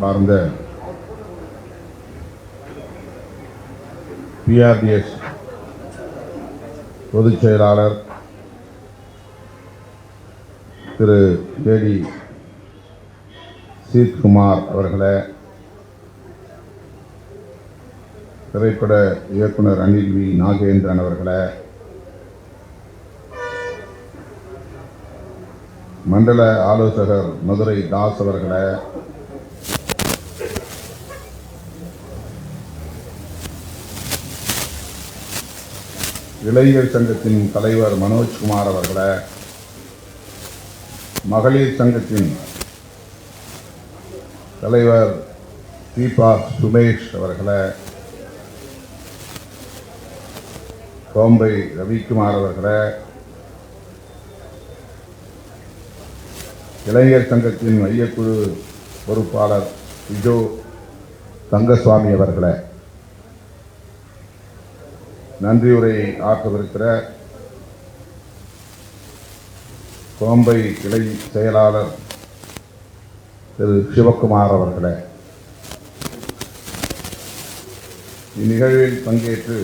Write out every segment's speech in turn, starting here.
சார்ந்த பிஆர்டிஎஸ் பொதுச் செயலாளர் திரு ஜேடி சீத்குமார் அவர்களை திரைப்பட இயக்குனர் அனில் வி. நாகேந்திரன் அவர்களை மண்டல ஆலோசகர் மதுரை தாஸ் அவர்களை இளைஞர் சங்கத்தின் தலைவர் மனோஜ்குமார் அவர்களை மகளிர் சங்கத்தின் தலைவர் தீபா சுமேஷ் அவர்களை கோம்பை ரவிக்குமார் அவர்களை இளைஞர் சங்கத்தின் மையக்குழு பொறுப்பாளர் விஜோ தங்கசுவாமி அவர்களை நன்றியுரை ஆக்கவிருக்கிற கோம்பை கிளை செயலாளர் திரு சிவக்குமார் அவர்களே. இந்நிகழ்வில் பங்கேற்று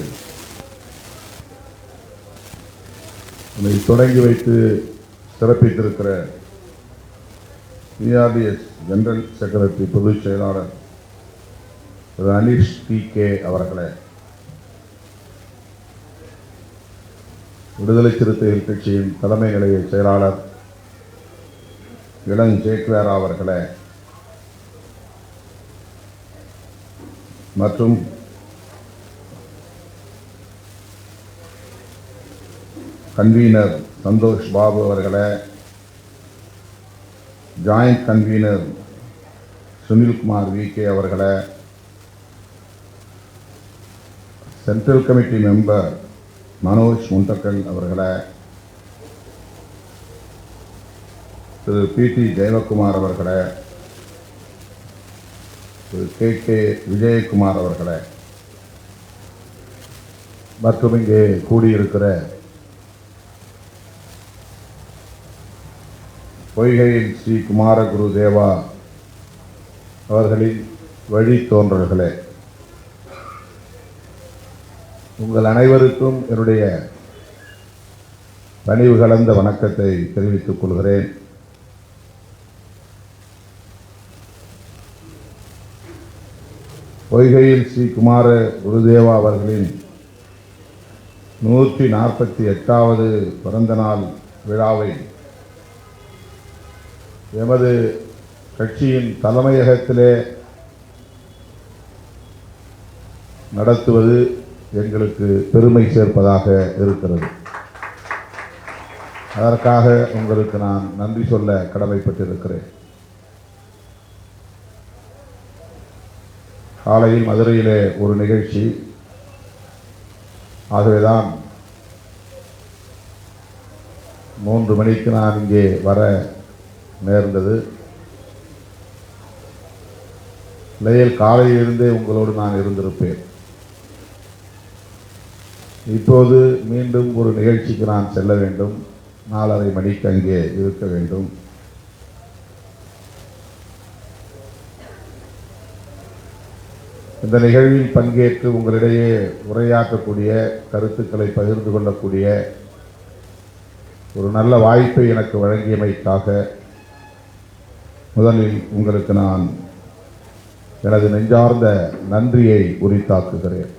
உன்னை தொடங்கி வைத்து சிறப்பித்திருக்கிற பிஆர்டிஎஸ் ஜெனரல் செக்ரட்டரி பொதுச் செயலாளர் திரு அனீஷ் டி கே அவர்களே. விடுதலை சிறுத்தைகள் கட்சியின் தலைமை நிலைய செயலாளர் இளங் ஜேக்வேரா அவர்களே மற்றும் கன்வீனர் சந்தோஷ் பாபு அவர்களே joint convener Sunilkumar V K அவர்களே central committee member Manoj Mundakkal அவர்களை திரு பி டி ஜெயவகுமார் அவர்களை திரு கே கே விஜயகுமார் அவர்களை மற்றும் இங்கே கூடியிருக்கிற பொய்கையில் ஸ்ரீ குமாரகுரு தேவா அவர்களின் வழித்தோன்றல்களே. உங்கள் அனைவருக்கும் என்னுடைய பணிவு கலந்த வணக்கத்தை தெரிவித்துக் கொள்கிறேன். பொய்கையில் ஸ்ரீ குமார குருதேவா அவர்களின் நூற்றி நாற்பத்தி எட்டாவது பிறந்தநாள் விழாவை எமது கட்சியின் தலைமையகத்திலே நடத்துவது எங்களுக்கு பெருமை சேர்ப்பதாக இருக்கிறது. அதற்காக உங்களுக்கு நான் நன்றி சொல்ல கடமைப்பட்டிருக்கிறேன். காலையில் மதுரையிலே ஒரு நிகழ்ச்சி. ஆகவேதான் மூன்று மணிக்கு நான் இங்கே வர நேர்ந்தது. இல்லையில் காலையிலிருந்தே உங்களோடு நான் இருந்திருப்பேன். இப்போது மீண்டும் ஒரு நிகழ்ச்சிக்கு நான் செல்ல வேண்டும். நாலரை மணிக்கு அங்கே இருக்க வேண்டும். இந்த நிகழ்வில் பங்கேற்று உங்களிடையே உரையாற்றக்கூடிய கருத்துக்களை பகிர்ந்து கொள்ளக்கூடிய ஒரு நல்ல வாய்ப்பை எனக்கு வழங்கியமைக்காக முதலில் உங்களுக்கு நான் எனது நெஞ்சார்ந்த நன்றியை உரித்தாக்குகிறேன்.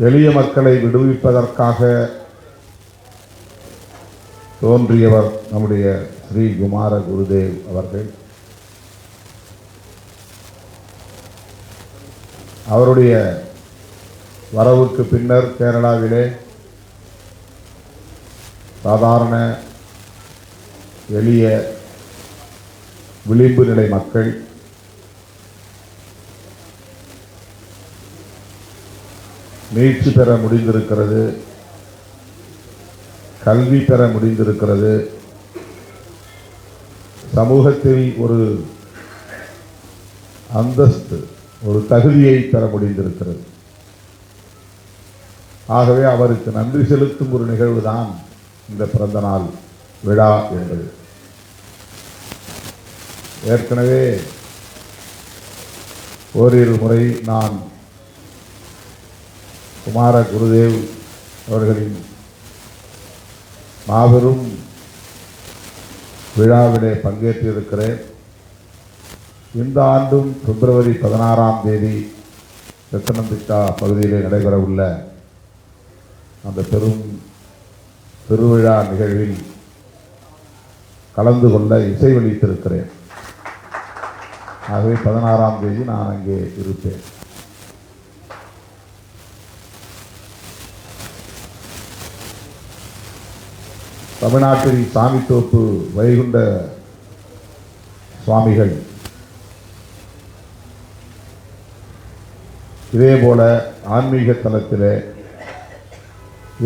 எளிய மக்களை விடுவிப்பதற்காக தோன்றியவர் நம்முடைய ஸ்ரீ குமார குருதேவ் அவர்கள். அவருடைய வரவுக்கு பின்னர் கேரளாவிலே சாதாரண எளிய விளிம்பு நிலை மக்கள் மீட்சி பெற முடிந்திருக்கிறது. கல்வி பெற முடிந்திருக்கிறது. சமூகத்தில் ஒரு அந்தஸ்து ஒரு தகுதியை பெற முடிந்திருக்கிறது. ஆகவே அவருக்கு நன்றி செலுத்தும் ஒரு நிகழ்வு தான் இந்த பிறந்தநாள் விழா என்பது. ஏற்கனவே ஓரிரு முறை நான் குமார குருதேவ் அவர்களின் மாபெரும் விழாவிலே பங்கேற்றிருக்கிறேன். இந்த ஆண்டும் பிப்ரவரி பதினாறாம் தேதி ரத்தனந்திட்டா பகுதியிலே நடைபெறவுள்ள அந்த பெரும் திருவிழா நிகழ்வில் கலந்து கொள்ள இசைவளித்திருக்கிறேன். ஆகவே பதினாறாம் தேதி நான் அங்கே இருப்பேன். தமிழ்நாட்டில் சாமித்தோப்பு வைகுண்ட சுவாமிகள். இதேபோல ஆன்மீக தளத்தில்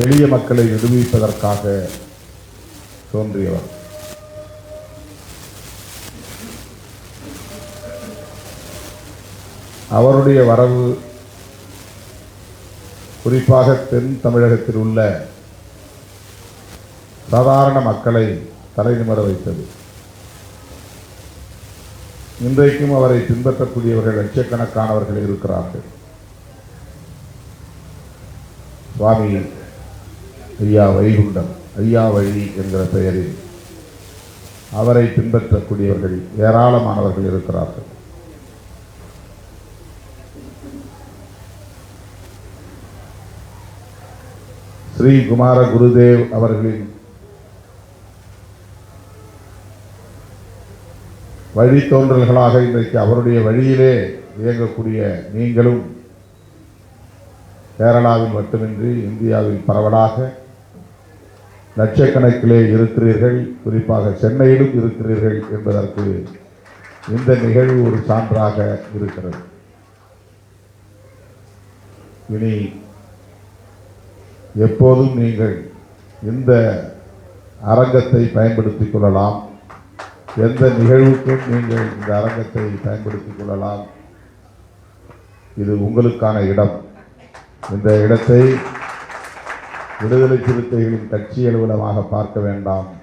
எளிய மக்களை நிரூபிப்பதற்காக தோன்றியவர். அவருடைய வரவு குறிப்பாக தென் தமிழகத்தில் உள்ள சாதாரண மக்களை தலை நிமிர வைத்தது. இன்றைக்கும் அவரை பின்பற்றக்கூடியவர்கள் லட்சக்கணக்கானவர்கள் இருக்கிறார்கள். சுவாமி ஐயா வைகுண்டம் ஐயா வழி என்கிற பெயரில் அவரை பின்பற்றக்கூடியவர்கள் ஏராளமானவர்கள் இருக்கிறார்கள். ஸ்ரீ குமார குருதேவ் அவர்களின் வழித்தோன்றல்களாக இன்றைக்கு அவருடைய வழியிலே இயங்கக்கூடிய நீங்களும் கேரளாவில் மட்டுமின்றி இந்தியாவில் பரவலாக லட்சக்கணக்கிலே இருக்கிறீர்கள். குறிப்பாக சென்னையிலும் இருக்கிறீர்கள் என்பதற்கு இந்த நிகழ்வு ஒரு சான்றாக இருக்கிறது. இனி எப்போதும் நீங்கள் இந்த அரங்கத்தை பயன்படுத்திக் கொள்ளலாம். எந்த நிகழ்வுக்கும் நீங்கள் இந்த அரங்கத்தை பயன்படுத்திக் கொள்ளலாம். இது உங்களுக்கான இடம். இந்த இடத்தை விடுதலை சிறுத்தைகளின் கட்சி அலுவலமாக பார்க்க வேண்டாம்.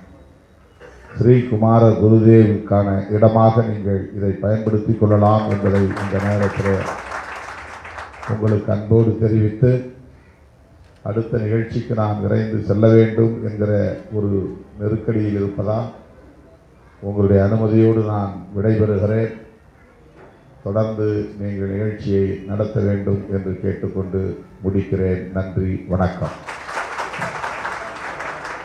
ஸ்ரீகுமார குருதேவுக்கான இடமாக நீங்கள் இதை பயன்படுத்திக் கொள்ளலாம் என்பதை இந்த நேரத்தில் உங்களுக்கு அன்போடு தெரிவித்து அடுத்த நிகழ்ச்சிக்கு நான் விரைந்து செல்ல வேண்டும் என்கிற ஒரு நெருக்கடியில் இருப்பதால் உங்களுடைய அனுமதியோடு நான் விடைபெறுகிறேன். தொடர்ந்து நீங்கள் நிகழ்ச்சியை நடத்த வேண்டும் என்று கேட்டுக்கொண்டு முடிக்கிறேன். நன்றி வணக்கம்.